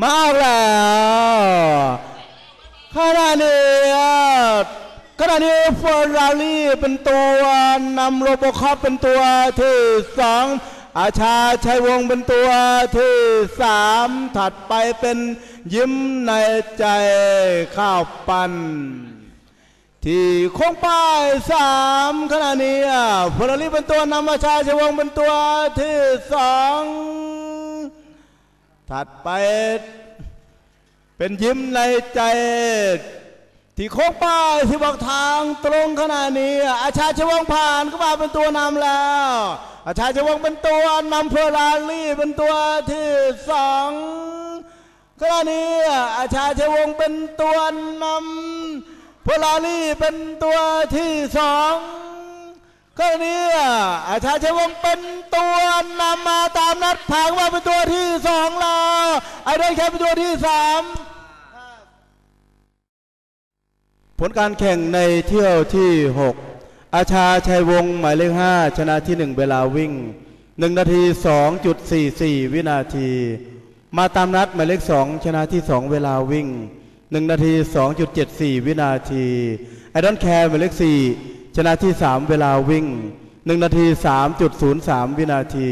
มากแล้วขณะนี้ขณะนี้ฟอร์รารี่เป็นตัวนำโรบคอปเป็นตัวที่สองอาชาชัยวงเป็นตัวที่สามถัดไปเป็นยิ้มในใจข้าวปันที่โค้งป้ายสามขณะนี้ฟอร์รารี่เป็นตัวนำอาชาชัยวงเป็นตัวที่สอง ถัดไป เป็นยิ้มในใจ ที่โค้งป้ายที่บอกทางตรงขณะนี้ อาชาชวงผ่านก็มาเป็นตัวนำแล้ว อาชาชวงเป็นตัวนำเฟอร์รารี่เป็นตัวที่สองขณะนี้อาชาชวงเป็นตัวนำเฟอร์รารี่เป็นตัวที่สอง ขณะนี้อาชาชัยวงศ์เป็นตัวนำมาตามนัดผางมาเป็นตัวที่สองแล้วไอเดนแค่เป็นตัวที่สามผลการแข่งในเที่ยวที่ 6 อาชาชัยวงศ์หมายเลข 5 ชนะที่ 1 เวลาวิ่ง 1 นาที 2.44 วินาที มาตามนัดหมายเลข 2 ชนะที่ 2 เวลาวิ่ง 1 นาที 2.74 วินาทีไอดอนแคร์หมายเลข 4 ชนะที่ 3 เวลาวิ่ง 1 นาที 3.03 วินาที